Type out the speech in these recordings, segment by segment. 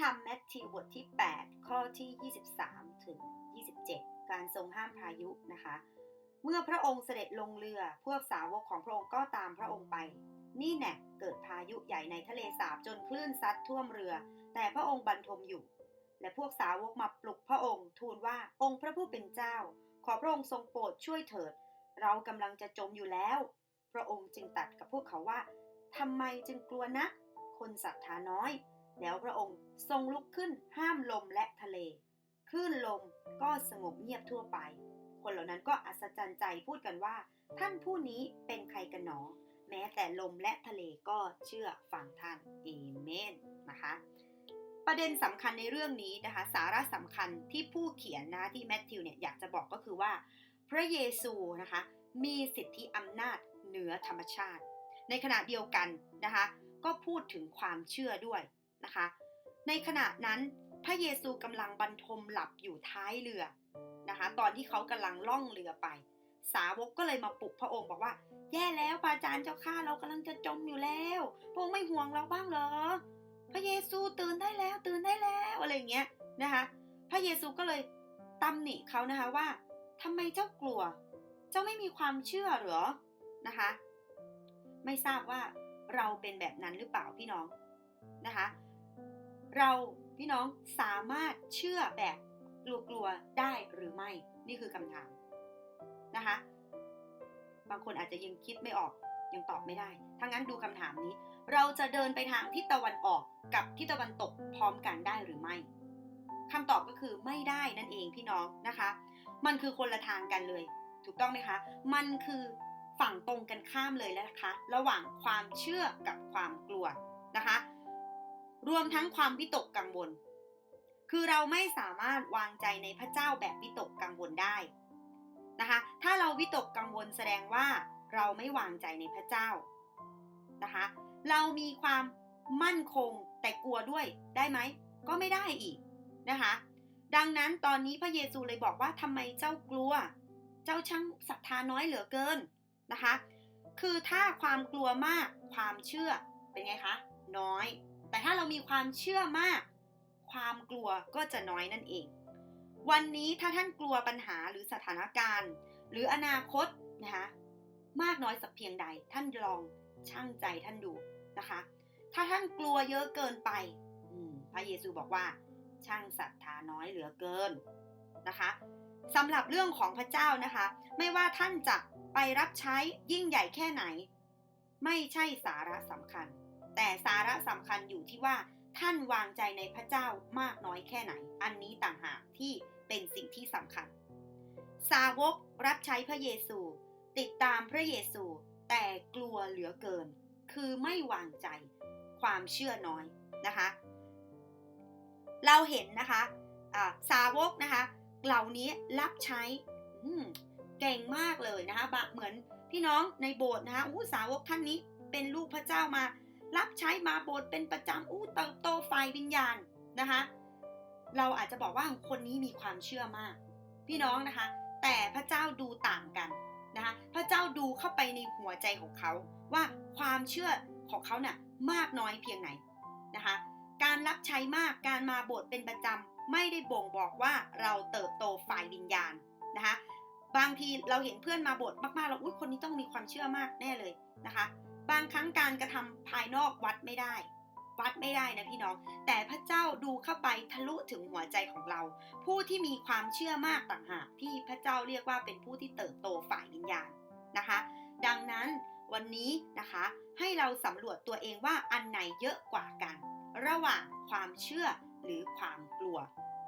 ธรรมแมทธิวบทที่ 8 ข้อที่ 23 ถึง 27 การทรงห้ามพายุนะคะ เมื่อพระองค์เสด็จลงเรือ พวกสาวกของพระองค์ก็ตามพระองค์ไป นี่แน่เกิดพายุใหญ่ในทะเลสาบจนคลื่นซัดท่วมเรือ แต่พระองค์บรรทมอยู่ และพวกสาวกมาปลุกพระองค์ ทูลว่าองค์พระผู้เป็นเจ้า ขอพระองค์ทรงโปรดช่วยเถิด เรากำลังจะจมอยู่แล้ว พระองค์จึงตัดกับพวกเขาว่าทำไมจึงกลัวนะ คนศรัทธาน้อย แล้วพระองค์ทรงลุกขึ้นห้ามลมและทะเล คลื่นลมก็สงบเงียบทั่วไป คนเหล่านั้นก็อัศจรรย์ใจพูดกันว่า ท่านผู้นี้เป็นใครกันหนอ แม้แต่ลมและทะเลก็เชื่อฟังท่านเอเมนนะคะประเด็นสำคัญในเรื่องนี้นะคะ สาระสำคัญที่ผู้เขียนนะที่แมทธิวเนี่ยอยากจะบอกก็คือว่า พระเยซูนะคะมีสิทธิอำนาจเหนือธรรมชาติ ในขณะเดียวกันนะคะ ก็พูดถึงความเชื่อด้วย นะคะ ในขณะนั้นพระเยซูกำลังบรรทมหลับอยู่ท้ายเรือนะคะ ตอนที่เขากำลังล่องเรือไป สาวกก็เลยมาปลุกพระองค์บอกว่า แย่แล้วปาจารย์เจ้าข้าเรากำลังจะจมอยู่แล้ว พระองค์ไม่ห่วงเราบ้างเหรอ พระเยซูตื่นได้แล้วตื่นได้แล้วอะไรเงี้ยนะคะ พระเยซูก็เลยตำหนิเขานะคะว่าทำไมเจ้ากลัว เจ้าไม่มีความเชื่อหรอนะคะ ไม่ทราบว่าเราเป็นแบบนั้นหรือเปล่าพี่น้องนะคะ เราพี่น้องสามารถเชื่อแบบกลัวๆได้หรือไม่นี่คือคำถามนะคะ บางคนอาจจะยังคิดไม่ออกยังตอบไม่ได้ถ้างั้นดูคำถามนี้ เราจะเดินไปทางทิศตะวันออกกับทิศตะวันตกพร้อมกันได้หรือไม่คำตอบก็คือไม่ได้นั่นเองพี่น้องนะคะ มันคือคนละทางกันเลย ถูกต้องไหมคะ มันคือฝั่งตรงกันข้ามเลยแล้วนะคะ ระหว่างความเชื่อกับความกลัวนะคะ รวมทั้งความวิตกกังวล คือเราไม่สามารถวางใจในพระเจ้าแบบวิตกกังวลได้นะคะ ถ้าเราวิตกกังวลแสดงว่าเราไม่วางใจในพระเจ้านะคะ เรามีความมั่นคงแต่กลัวด้วยได้ไหม ก็ไม่ได้อีกนะคะ ดังนั้นตอนนี้พระเยซูเลยบอกว่าทำไมเจ้ากลัว เจ้าช่างศรัทธาน้อยเหลือเกินนะคะ คือถ้าความกลัวมากความเชื่อเป็นไงคะ น้อย แต่ถ้าเรามีความเชื่อมาก ความกลัวก็จะน้อยนั่นเอง วันนี้ถ้าท่านกลัวปัญหาหรือสถานการณ์ หรืออนาคตนะคะมากน้อยสักเพียงใด ท่านลองช่างใจท่านดูนะคะ ถ้าท่านกลัวเยอะเกินไปพระเยซูบอกว่า ช่างศรัทธาน้อยเหลือเกินนะคะสำหรับเรื่องของพระเจ้านะคะ ไม่ว่าท่านจะไปรับใช้ยิ่งใหญ่แค่ไหน ไม่ใช่สาระสำคัญ แต่สาระสำคัญอยู่ที่ว่าท่านวางใจในพระเจ้ามากน้อยแค่ไหน อันนี้ต่างหากที่เป็นสิ่งที่สำคัญ สาวกรับใช้พระเยซู ติดตามพระเยซู แต่กลัวเหลือเกิน คือไม่วางใจ ความเชื่อน้อยนะคะ เราเห็นนะคะะสาวกนะคะ เหล่านี้รับใช้เก่งมากเลยนะคะเหมือนพี่น้องในโบสถ์นะคะอู้สาวกท่านนี้เป็นลูกพระเจ้ามา รับใช้มาโบสถ์เป็นประจำอู้เติบโตฝ่ายวิญญาณนะคะ เราอาจจะบอกว่าคนนี้มีความเชื่อมาก พี่น้องนะคะ แต่พระเจ้าดูต่างกันนะคะพระเจ้าดูเข้าไปในหัวใจของเขา ว่าความเชื่อของเขาเนี่ยมากน้อยเพียงไหนนะคะ การรับใช้มากการมาโบสถ์เป็นประจำไม่ได้บ่งบอกว่าเราเติบโตฝ่ายวิญญาณนะคะ บางทีเราเห็นเพื่อนมาโบทมากๆเราอุ้ยคนนี้ต้องมีความเชื่อมากแน่เลยนะคะ บางครั้งการกระทำภายนอกวัดไม่ได้ วัดไม่ได้นะพี่น้อง แต่พระเจ้าดูเข้าไปทะลุถึงหัวใจของเรา ผู้ที่มีความเชื่อมากต่างหากที่พระเจ้าเรียกว่าเป็นผู้ที่เติบโตฝ่ายวิญญาณนะคะ ดังนั้นวันนี้นะคะให้เราสำรวจตัวเองว่าอันไหนเยอะกว่ากัน ระหว่างความเชื่อหรือความกลัว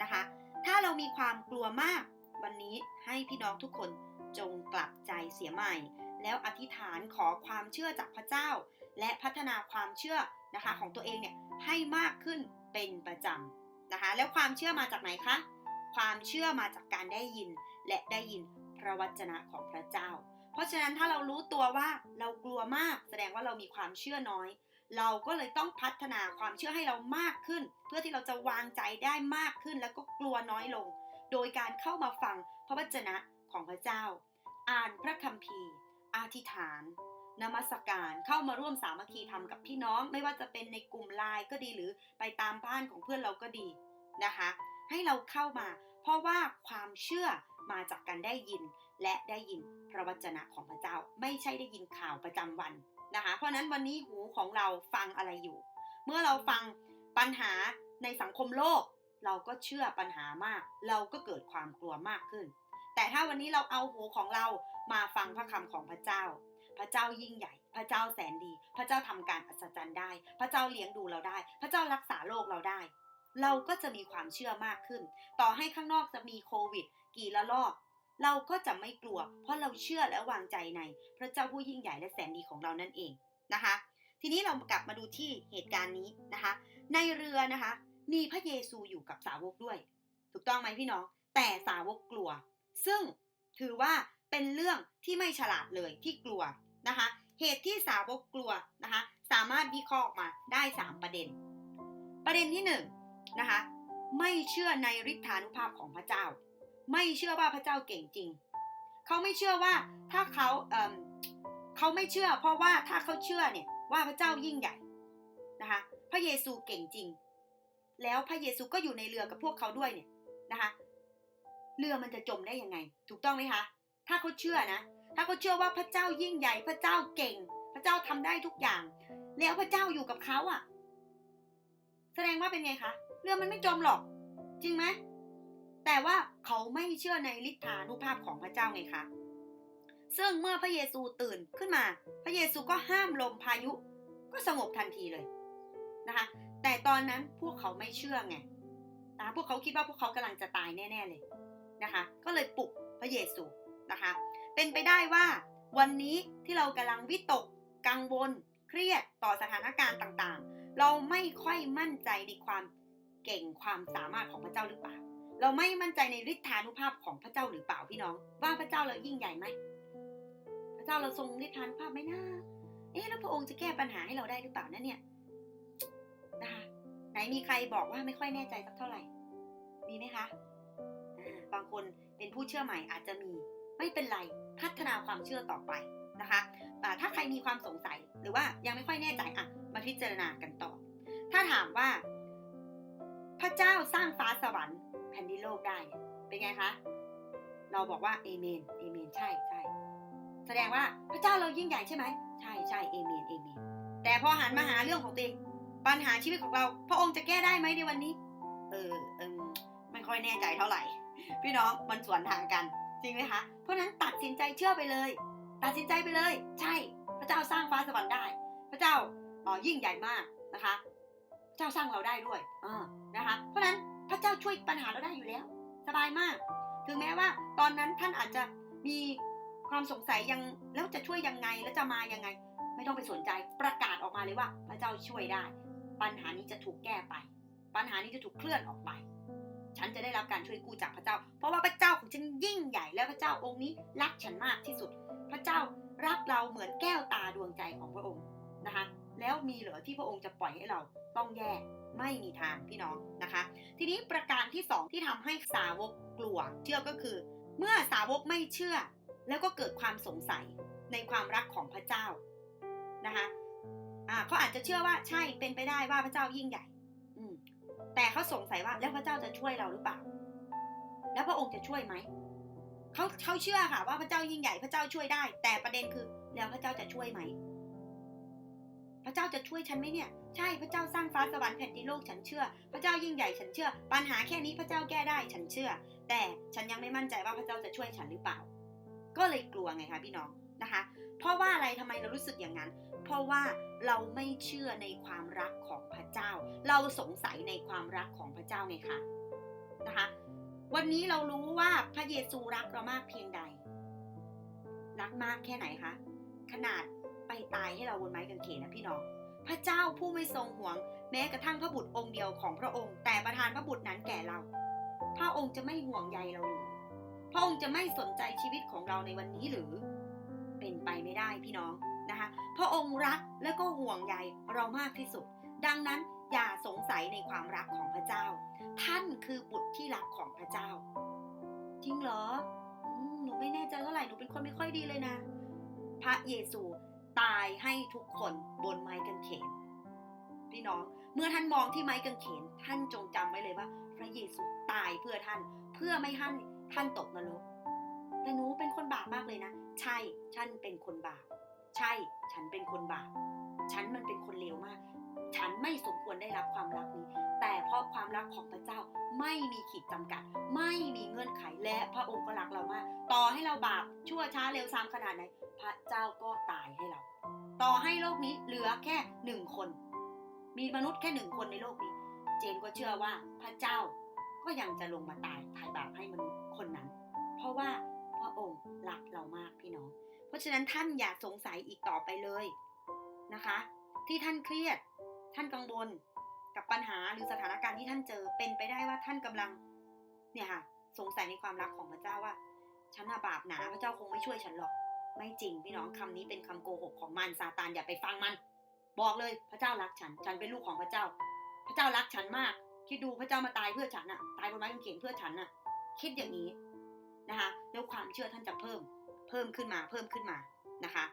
นะคะ ถ้าเรามีความกลัวมาก วันนี้ให้พี่น้องทุกคนจงกลับใจเสียใหม่ แล้วอธิษฐานขอความเชื่อจากพระเจ้า และพัฒนาความเชื่อนะคะของตัวเองเนี่ยให้มากขึ้นเป็นประจำนะคะ แล้วความเชื่อมาจากไหนคะ ความเชื่อมาจากการได้ยินและได้ยินพระวจนะของพระเจ้า เพราะฉะนั้นถ้าเรารู้ตัวว่าเรากลัวมาก แสดงว่าเรามีความเชื่อน้อย เราก็เลยต้องพัฒนาความเชื่อให้เรามากขึ้น เพื่อที่เราจะวางใจได้มากขึ้น แล้วก็กลัวน้อยลง โดยการเข้ามาฟังพระวจนะของพระเจ้า อ่านพระคัมภีร์ อธิษฐานนมัสการเข้ามาร่วมสามัคคีธรรมกับพี่น้อง ไม่ว่าจะเป็นในกลุ่มไลน์ก็ดีหรือไปตามบ้านของเพื่อนเราก็ดีนะคะ ให้เราเข้ามา เพราะว่าความเชื่อมาจากการได้ยิน และได้ยินพระวจนะของพระเจ้า ไม่ใช่ได้ยินข่าวประจำวันนะคะ เพราะนั้นวันนี้หูของเราฟังอะไรอยู่ เมื่อเราฟังปัญหาในสังคมโลก เราก็เชื่อปัญหามาก เราก็เกิดความกลัวมากขึ้น แต่ถ้าวันนี้เราเอาหูของเรา มาฟังพระคำของพระเจ้า พระเจ้ายิ่งใหญ่ พระเจ้าแสนดี พระเจ้าทำการอัศจรรย์ได้ พระเจ้าเลี้ยงดูเราได้ พระเจ้ารักษาโรคเราได้ เราก็จะมีความเชื่อมากขึ้น ต่อให้ข้างนอกจะมีโควิด กี่ละลอก เราก็จะไม่กลัว เพราะเราเชื่อและวางใจใน พระเจ้าผู้ยิ่งใหญ่และแสนดีของเรานั่นเองนะคะ ทีนี้เรากลับมาดูที่เหตุการณ์นี้นะคะ ในเรือนะคะ มีพระเยซูอยู่กับสาวกด้วย ถูกต้องไหมพี่น้อง แต่สาวกกลัว ซึ่งถือว่า เป็นเรื่องที่ไม่ฉลาดเลยที่กลัวนะคะ เหตุที่สาวกกลัวนะคะ สามารถวิเคราะห์ออกมาได้ 3 ประเด็น ประเด็นที่1นนะคะ ไม่เชื่อในฤทธานุภาพของพระเจ้า ไม่เชื่อว่าพระเจ้าเก่งจริง เขาไม่เชื่อว่าถ้าเขาเอ่มเขาไม่เชื่อ เพราะว่าถ้าเขาเชื่อเนี่ยว่าพระเจ้ายิ่งใหญ่นะคะ พระเยซูเก่งจริง แล้วพระเยซูก็อยู่ในเรือกับพวกเขาด้วยเนี่ยนะคะ เรือมันจะจมได้ยังไง ถูกต้องไหมคะ ถ้าเขาเชื่อนะ ถ้าเขาเชื่อว่าพระเจ้ายิ่งใหญ่พระเจ้าเก่ง พระเจ้าทำได้ทุกอย่าง แล้วพระเจ้าอยู่กับเขาอะ่ะ แสดงว่าเป็นไงคะเรือมันไม่จมหรอก จริงไหมแต่ว่าเขาไม่เชื่อในฤทธานุภาพของพระเจ้าไงคะซึ่งเมื่อพระเยซูตื่นขึ้นมา พระเยซูก็ห้ามลมพายุก็สงบทันทีเลยนะคะ แต่ตอนนั้นพวกเขาไม่เชื่อไงนะพวกเขาคิดว่าพวกเขากำลังจะตายแน่ ๆเลยนะคะ ก็เลยปลุกพระเยซู นะคะ เป็นไปได้ว่าวันนี้ที่เรากำลังวิตก กังวล เครียดต่อสถานการณ์ต่างๆ เราไม่ค่อยมั่นใจในความเก่งความสามารถของพระเจ้าหรือเปล่า เราไม่มั่นใจในฤทธานุภาพของพระเจ้าหรือเปล่าพี่น้อง ว่าพระเจ้าเรายิ่งใหญ่ไหมพระเจ้าเราทรงฤทธานุภาพไหมนะเอ๊ะแล้วพระองค์จะแก้ปัญหาให้เราได้หรือเปล่านะเนี่ยนะคะไหนมีใครบอกว่าไม่ค่อยแน่ใจสักเท่าไหร่ มีไหมคะ บางคนเป็นผู้เชื่อใหม่อาจจะมี ไม่เป็นไรพัฒนาความเชื่อต่อไปนะคะอ่ถ้าใครมีความสงสัยหรือว่ายังไม่ค่อยแน่ใจอะมาพิจารณากันต่อ ถ้าถามว่า พระเจ้าสร้างฟ้าสวรรค์แผ่นดินโลกได้เป็นไงคะเราบอกว่าเอเมนเอเมนใช่ใช่แสดงว่าพระเจ้าเรายิ่งใหญ่ใช่ไหมใช่ใช่เอเมนเอเมนแต่พอหันมาหาเรื่องของตัวเองปัญหาชีวิตของเรา พระองค์จะแก้ได้ไหมในวันนี้ เออเออไม่ค่อยแน่ใจเท่าไหร่ พี่น้องมันสวนทางกันจริงไหมคะ ราะนั้นตัดสินใจเชื่อไปเลย ตัดสินใจไปเลย ใช่ พระเจ้าสร้างฟ้าสวรรค์ได้ พระเจ้าอ่อยิ่งใหญ่มากนะคะพระเจ้าสร้างเราได้ด้วยอนะคะ เพราะนั้นพระเจ้าช่วยปัญหาเราได้อยู่แล้ว สบายมาก ถึงแม้ว่าตอนนั้นท่านอาจจะมีความสงสัยยังแล้วจะช่วยยังไงแล้วจะมายังไง ไม่ต้องไปสนใจประกาศออกมาเลยว่า พระเจ้าช่วยได้ ปัญหานี้จะถูกแก้ไป ปัญหานี้จะถูกเคลื่อนออกไป ฉันจะได้รับการช่วยกู้จากพระเจ้า เพราะว่าพระเจ้าของฉันยิ่งใหญ่และพระเจ้าองค์นี้รักฉันมากที่สุด พระเจ้ารักเราเหมือนแก้วตาดวงใจของพระองค์นะคะ แล้วมีเหรอที่พระองค์จะปล่อยให้เราต้องแย่ไม่มีทางพี่น้องนะคะ ทีนี้ประการที่สองที่ทำให้สาวกกลัวเชื่อก็คือ เมื่อสาวกไม่เชื่อ แล้วก็เกิดความสงสัยในความรักของพระเจ้านะคะอ่าเขาอาจจะเชื่อว่าใช่เป็นไปได้ว่าพระเจ้ายิ่งใหญ่ แต่เขาสงสัยว่าแล้วพระเจ้าจะช่วยเราหรือเปล่า แล้วพระองค์จะช่วยไหมเขาเขาเชื่อค่ะว่าพระเจ้ายิ่งใหญ่พระเจ้าช่วยได้ แต่ประเด็นคือ แล้วพระเจ้าจะช่วยไหม พระเจ้าจะช่วยฉันไหมเนี่ย ใช่พระเจ้าสร้างฟ้าสวรรค์แผ่นดินโลกฉันเชื่อ พระเจ้ายิ่งใหญ่ฉันเชื่อ ปัญหาแค่นี้พระเจ้าแก้ได้ฉันเชื่อ แต่ฉันยังไม่มั่นใจว่าพระเจ้าจะช่วยฉันหรือเปล่า ก็เลยกลัวไงคะพี่น้องนะคะ เพราะว่าอะไรทำไมเรารู้สึกอย่างนั้น เพราะว่าเราไม่เชื่อในความรักของพระเจ้า เราสงสัยในความรักของพระเจ้าไงคะนะคะ วันนี้เรารู้ว่าพระเยซูรักเรามากเพียงใด รักมากแค่ไหนคะขนาดไปตายให้เราบนไม้กางเขนนะพี่น้องพระเจ้าผู้ไม่ทรงห่วง แม้กระทั่งพระบุตรองค์เดียวของพระองค์ แต่ประทานพระบุตรนั้นแก่เรา พระองค์จะไม่ห่วงใยเราหรือพระองค์จะไม่สนใจชีวิตของเราในวันนี้หรือ เป็นไปไม่ได้พี่น้องนะคะ พระองค์รักและก็ห่วงใยเรามากที่สุด ดังนั้นอย่าสงสัยในความรักของพระเจ้า ท่านคือบุตรที่รักของพระเจ้า จริงเหรอหนูไม่แน่ใจเท่าไหร่หนูเป็นคนไม่ค่อยดีเลยนะ พระเยซูตายให้ทุกคนบนไม้กางเขนพี่น้องเมื่อท่านมองที่ไม้กางเขนท่านจงจำไว้เลยว่า พระเยซูตายเพื่อท่านเพื่อไม่ให้ท่านตกนรกแต่หนูเป็นคนบาปมากเลยนะ ใช่ฉันเป็นคนบาป ใช่ฉันเป็นคนบาปฉันมันเป็นคนเลวมาก ฉันไม่สมควรได้รับความรักนี้ แต่เพราะความรักของพระเจ้าไม่มีขีดจำกัด ไม่มีเงื่อนไขและพระองค์ก็รักเรามาก ต่อให้เราบาปชั่วช้าเร็วซามขนาดไหนพระเจ้าก็ตายให้เรา ต่อให้โลกนี้เหลือแค่หนึ่งคน มีมนุษย์แค่หนึ่งคนในโลกนี้ เจนก็เชื่อว่าพระเจ้าก็ยังจะลงมาตายถ่ายบาปให้มนุษย์คนนั้น เพราะว่า ราะฉะนั้นท่านอย่าสงสัยอีกต่อไปเลยนะคะ ที่ท่านเครียด ท่านกังวลกับปัญหาหรือสถานการณ์ที่ท่านเจอเป็นไปได้ว่าท่านกำลังเนี่ยค่ะสงสัยในความรักของพระเจ้าว่าฉันน่ะบาปหนาพระเจ้าคงไม่ช่วยฉันหรอก ไม่จริงพี่น้องคำนี้เป็นคำโกหกของมันซาตานอย่าไปฟังมัน บอกเลยพระเจ้ารักฉัน ฉันเป็นลูกของพระเจ้า พระเจ้ารักฉันมาก คิดดูพระเจ้ามาตายเพื่อฉันอะตายบนไม้กางเขนเพื่อฉันอะคิดอย่างนี้นะคะแล้วความเชื่อท่านจะเพิ่ม เพิ่มขึ้นมาเพิ่มขึ้นมานะคะ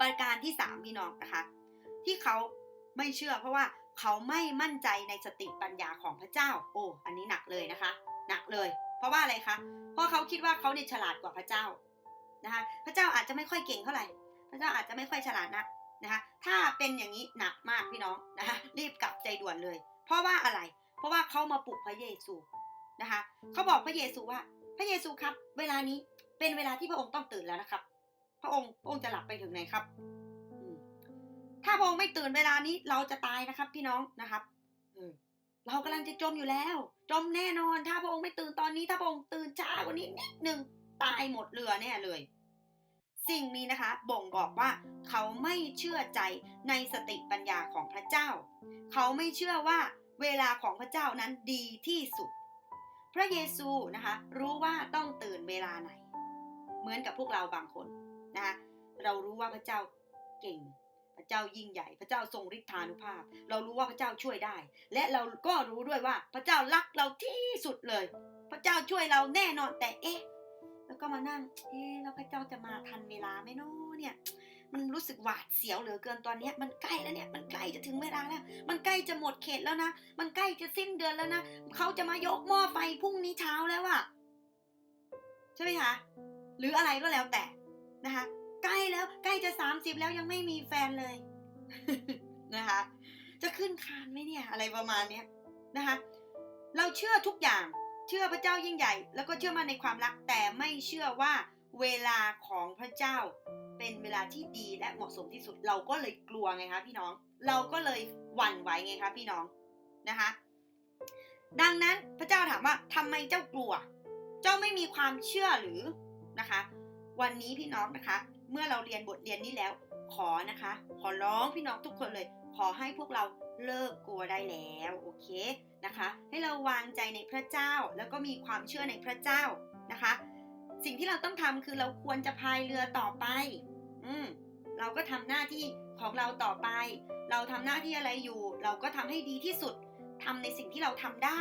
ประการที่สามพี่น้องนะคะ ที่เขาไม่เชื่อเพราะว่าเขาไม่มั่นใจในสติปัญญาของพระเจ้า โอ้อันนี้หนักเลยนะคะ หนักเลย เพราะว่าอะไรคะเพราะเขาคิดว่าเขาเนี่ยฉลาดกว่าพระเจ้านะคะพระเจ้าอาจจะไม่ค่อยเก่งเท่าไหร่ พระเจ้าอาจจะไม่ค่อยฉลาดนักนะคะถ้าเป็นอย่างนี้หนักมากพี่น้องนะคะรีบกลับใจด่วนเลย เพราะว่าอะไร เพราะว่าเขามาปลุกพระเยซูนะคะเขาบอกพระเยซูว่า พระเยซูครับ เวลานี้ เป็นเวลาที่พระองค์ต้องตื่นแล้วนะครับ พระองค์พระองค์จะหลับไปถึงไหนครับ ถ้าพระองค์ไม่ตื่นเวลานี้เราจะตายนะครับ พี่น้องนะครับเรากำลังจะจมอยู่แล้ว จมแน่นอน ถ้าพระองค์ไม่ตื่นตอนนี้ ถ้าพระองค์ตื่นช้ากว่านี้นิดนึงตายหมดเรือแน่เลย สิ่งนี้นะคะ บ่งบอกว่าเขาไม่เชื่อใจในสติปัญญาของพระเจ้า เขาไม่เชื่อว่าเวลาของพระเจ้านั้นดีที่สุด พระเยซูนะคะ รู้ว่าต้องตื่นเวลาไหน เหมือนกับพวกเราบางคนนะคะเรารู้ว่าพระเจ้าเก่ง พระเจ้ายิ่งใหญ่ พระเจ้าทรงฤทธานุภาพ เรารู้ว่าพระเจ้าช่วยได้ และเราก็รู้ด้วยว่าพระเจ้ารักเราที่สุดเลย พระเจ้าช่วยเราแน่นอนแต่เอ๊ะแล้วก็มานั่งเอ๊ะแล้วพระเจ้าจะมาทันเวลาไหมเนาะเนี่ยมันรู้สึกหวาดเสียวเหลือเกินตอนนี้มันใกล้แล้วเนี่ยมันใกล้จะถึงเวลาแล้ว มันใกล้จะหมดเขตแล้วนะ มันใกล้จะสิ้นเดือนแล้วนะเขาจะมายกหม้อไฟพรุ่งนี้เช้าแล้วอะใช่ไหมคะ หรืออะไรก็แล้วแต่นะคะ ใกล้แล้วใกล้จะสามสิบแล้วยังไม่มีแฟนเลยนะคะ จะขึ้นคานไหมเนี่ย อะไรประมาณเนี้ยนะคะ เราเชื่อทุกอย่างเชื่อพระเจ้ายิ่งใหญ่ แล้วก็เชื่อมั่นในความรัก แต่ไม่เชื่อว่าเวลาของพระเจ้าเป็นเวลาที่ดีและเหมาะสมที่สุดเราก็เลยกลัวไงคะพี่น้อง เราก็เลยหวั่นไหวไงคะพี่น้องนะคะ ดังนั้นพระเจ้าถามว่าทำไมเจ้ากลัว เจ้าไม่มีความเชื่อหรือ นะคะ วันนี้พี่น้องนะคะ เมื่อเราเรียนบทเรียนนี้แล้ว ขอนะคะ ขอร้องพี่น้องทุกคนเลย ขอให้พวกเราเลิกกลัวได้แล้วโอเคนะคะ ให้เราวางใจในพระเจ้าแล้วก็มีความเชื่อในพระเจ้านะคะ สิ่งที่เราต้องทำคือเราควรจะพายเรือต่อไป อืมเราก็ทำหน้าที่ของเราต่อไป เราทำหน้าที่อะไรอยู่ เราก็ทำให้ดีที่สุดทำในสิ่งที่เราทำได้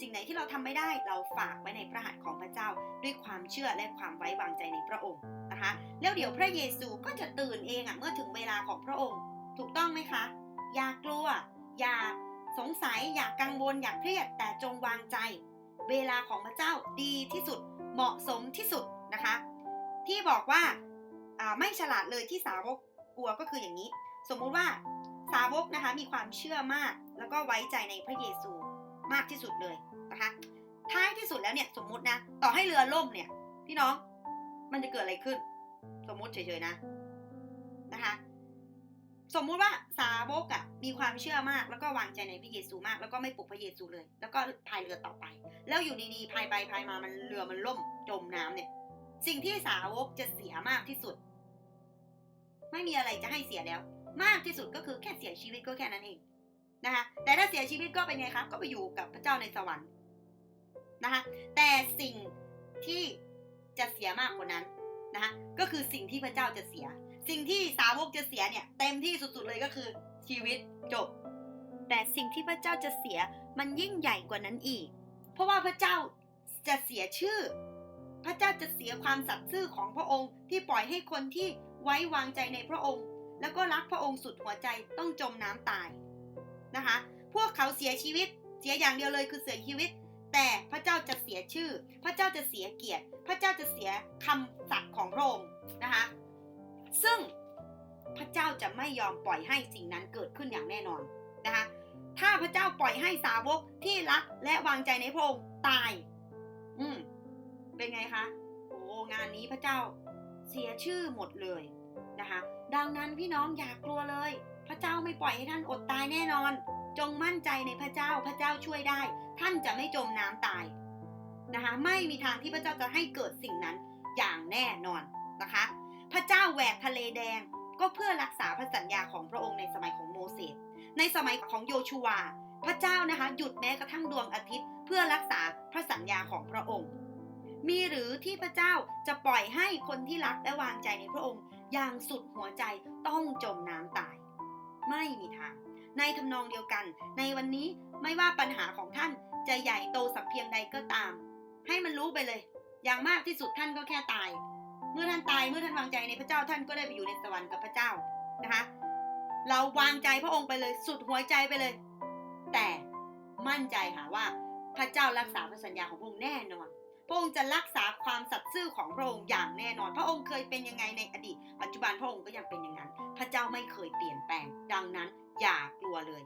สิ่งไหนที่เราทำไม่ได้เราฝากไว้ในพระหัตถ์ของพระเจ้า ด้วยความเชื่อและความไว้วางใจในพระองค์นะคะแล้วเดี๋ยวพระเยซูก็จะตื่นเองอะเมื่อถึงเวลาของพระองค์ ถูกต้องไหมคะ อย่ากลัว อย่าสงสัยอย่ากังวลอย่าเครียดแต่จงวางใจ เวลาของพระเจ้าดีที่สุดเหมาะสมที่สุดนะคะ ที่บอกว่าอ่าไม่ฉลาดเลยที่สาวกกลัวก็คืออย่างนี้ สมมุติว่าสาวกนะคะมีความเชื่อมาก แล้วก็ไว้ใจในพระเยซูมากที่สุดเลย นะคะท้ายที่สุดแล้วเนี่ยสมมุตินะ ต่อให้เรือล่มเนี่ย พี่น้อง มันจะเกิดอะไรขึ้น สมมุติเฉยๆนะนะคะ สมมุติว่าสาวกอะ่ะมีความเชื่อมาก แล้วก็วางใจในพระเยซูมาก แล้วก็ไม่ปลุกพระเยซูเลย แล้วก็พายเรือต่อไป แล้วอยู่ดีๆพายไปพายมามันเรือมันล่มจมน้ำเนี่ย สิ่งที่สาวกจะเสียมากที่สุด ไม่มีอะไรจะให้เสียแล้ว มากที่สุดก็คือแค่เสียชีวิตก็แค่นั้นเองนะคะแต่ถ้าเสียชีวิตก็เป็นไงครับ ก็ไปอยู่กับพระเจ้าในสวรรค์ นะคะ แต่สิ่งที่จะเสียมากกว่านั้นนะคะก็คือสิ่งที่พระเจ้าจะเสีย สิ่งที่สาวกจะเสียเนี่ยเต็มที่สุดๆเลยก็คือชีวิตจบ แต่สิ่งที่พระเจ้าจะเสียมันยิ่งใหญ่กว่านั้นอีก เพราะว่าพระเจ้าจะเสียชื่อ พระเจ้าจะเสียความสัตย์ซื่อของพระองค์ ที่ปล่อยให้คนที่ไว้วางใจในพระองค์ แล้วก็รักพระองค์สุดหัวใจต้องจมน้ำตายนะคะ พวกเขาเสียชีวิตเสียอย่างเดียวเลยคือเสียชีวิต แต่พระเจ้าจะเสียชื่อ พระเจ้าจะเสียเกียรติ พระเจ้าจะเสียคำสัตย์ของพระองค์นะคะ ซึ่งพระเจ้าจะไม่ยอมปล่อยให้สิ่งนั้นเกิดขึ้นอย่างแน่นอนนะคะ ถ้าพระเจ้าปล่อยให้สาวกที่รักและวางใจในพระองค์ตาย อืม เป็นไงคะ โอ้งานนี้พระเจ้าเสียชื่อหมดเลยนะคะ ดังนั้นพี่น้องอย่ากกลัวเลย พระเจ้าไม่ปล่อยให้ท่านอดตายแน่นอน จงมั่นใจในพระเจ้า พระเจ้าช่วยได้ ท่านจะไม่จมน้ำตายนะคะ ไม่มีทางที่พระเจ้าจะให้เกิดสิ่งนั้นอย่างแน่นอนนะคะ พระเจ้าแหวกทะเลแดงก็เพื่อรักษาพระสัญญาของพระองค์ในสมัยของโมเสส ในสมัยของโยชูวา พระเจ้านะคะหยุดแม้กระทั่งดวงอาทิตย์ เพื่อรักษาพระสัญญาของพระองค์ มีหรือที่พระเจ้าจะปล่อยให้คนที่รักและวางใจในพระองค์ อย่างสุดหัวใจต้องจมน้ำตาย ไม่มีทาง ในทำนองเดียวกัน ในวันนี้ไม่ว่าปัญหาของท่าน จะใหญ่โตสักเพียงใดก็ตาม ให้มันรู้ไปเลย อย่างมากที่สุดท่านก็แค่ตาย เมื่อท่านตายเมื่อท่านวางใจในพระเจ้าท่านก็ได้ไปอยู่ในสวรรค์กับพระเจ้านะคะ เราวางใจพระองค์ไปเลย สุดหัวใจไปเลย แต่มั่นใจค่ะว่าพระเจ้ารักษาพระสัญญาของพระองค์แน่นอน พระองค์จะรักษาความสัตย์ซื่อของพระองค์อย่างแน่นอน พระองค์เคยเป็นยังไงในอดีต ปัจจุบันพระองค์ก็ยังเป็นอย่างนั้น พระเจ้าไม่เคยเปลี่ยนแปลง ดังนั้นอย่ากลัวเลย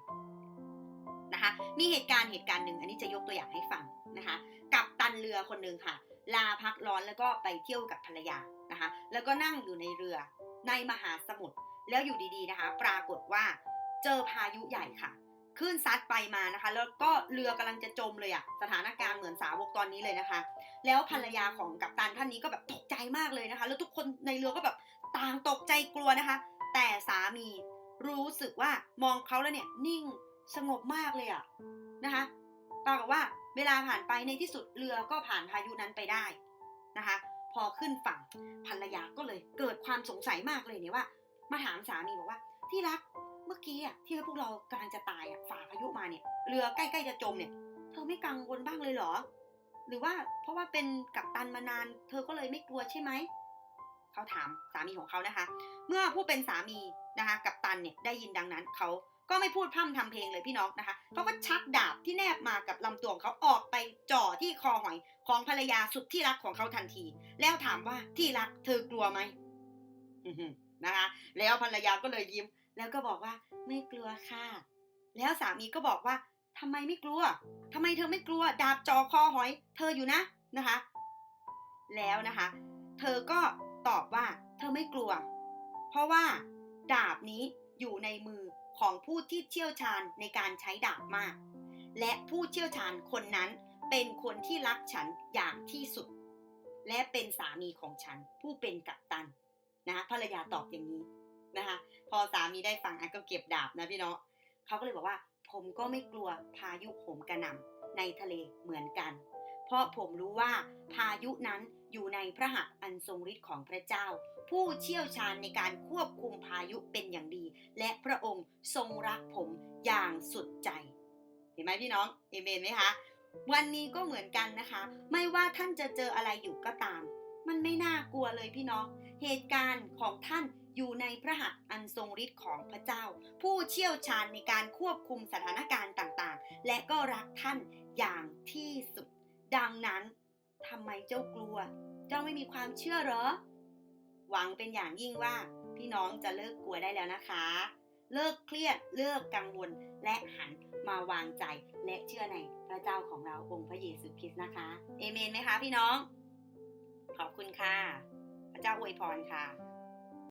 นะคะ มีเหตุการณ์เหตุการณ์หนึ่งอันนี้จะยกตัวอย่างให้ฟังนะคะ กับตันเรือคนหนึ่งค่ะ ลาพักร้อนแล้วก็ไปเที่ยวกับภรรยานะคะ แล้วก็นั่งอยู่ในเรือในมหาสมุทรแล้วอยู่ดีๆนะคะ ปรากฏว่าเจอพายุใหญ่ค่ะคลื่นซัดไปมานะคะ แล้วก็เรือกำลังจะจมเลยอะสถานการณ์เหมือนสาวกตอนนี้เลยนะคะ แล้วภรรยาของกัปตันท่านนี้ก็แบบตกใจมากเลยนะคะ แล้วทุกคนในเรือก็แบบต่างตกใจกลัวนะคะ แต่สามีรู้สึกว่ามองเขาแล้วเนี่ยนิ่ง สงบมากเลยอะนะคะปรากฏว่าเวลาผ่านไปในที่สุดเรือก็ผ่านพายุนั้นไปได้นะคะ พอขึ้นฝั่งภรรยาก็เลยเกิดความสงสัยมากเลยเนี่ยว่า มาถามสามีบอกว่า ที่รักเมื่อกี้อะที่พวกเรากำลังจะตายอะฝ่าพายุมาเนี่ยเรือใกล้ๆจะจมเนี่ย เธอไม่กังวลบ้างเลยเหรอ หรือว่าเพราะว่าเป็นกัปตันมานาน เธอก็เลยไม่กลัวใช่ไหมเขาถามสามีของเขานะคะ เมื่อผู้เป็นสามีนะคะกัปตันเนี่ยได้ยินดังนั้นเขา ก็ไม่พูดพร่ำทำเพลงเลยพี่น้องนะคะเขาก็ชักดาบที่แนบมากับลำตัวของเขาออกไปจ่อที่คอหอยของภรรยาสุดที่รักของเขาทันที แล้วถามว่าที่รักเธอกลัวไหมนะคะ แล้วภรรยาก็เลยยิ้ม แล้วก็บอกว่าไม่กลัวค่ะ แล้วสามีก็บอกว่าทำไมไม่กลัวทำไมเธอไม่กลัว ดาบจ่อคอหอย เธออยู่นะนะคะ แล้วนะคะ เธอก็ตอบว่า เธอไม่กลัว เพราะว่า ดาบนี้อยู่ในมือ ของผู้ที่เชี่ยวชาญในการใช้ดาบมาก และผู้เชี่ยวชาญคนนั้นเป็นคนที่รักฉันอย่างที่สุด และเป็นสามีของฉันผู้เป็นกัปตันนะคะภรรยาตอบอย่างนี้นะคะพอสามีได้ฟังอะก็เก็บดาบนะพี่เน้องเขาก็เลยบอกว่า ผมก็ไม่กลัวพายุโหมกระหน่ำในทะเลเหมือนกัน เพราะผมรู้ว่าพายุนั้น อยู่ในพระหัตถ์อันทรงฤทธิ์ของพระเจ้า ผู้เชี่ยวชาญในการควบคุมพายุเป็นอย่างดี และพระองค์ทรงรักผมอย่างสุดใจ เห็นไหมพี่น้องเอเมนไหมคะวันนี้ก็เหมือนกันนะคะ ไม่ว่าท่านจะเจออะไรอยู่ก็ตาม มันไม่น่ากลัวเลยพี่น้อง เหตุการณ์ของท่านอยู่ในพระหัตถ์อันทรงฤทธิ์ของพระเจ้า ผู้เชี่ยวชาญในการควบคุมสถานการณ์ต่างๆ และก็รักท่านอย่างที่สุด ดังนั้น ทำไมเจ้ากลัว เจ้าไม่มีความเชื่อเหรอ หวังเป็นอย่างยิ่งว่าพี่น้องจะเลิกกลัวได้แล้วนะคะ เลิกเครียด เลิกกังวล และหันมาวางใจและเชื่อในพระเจ้าของเราองค์พระเยซูคริสต์นะคะ เอเมนไหมคะพี่น้อง ขอบคุณค่ะ พระเจ้าอวยพรค่ะ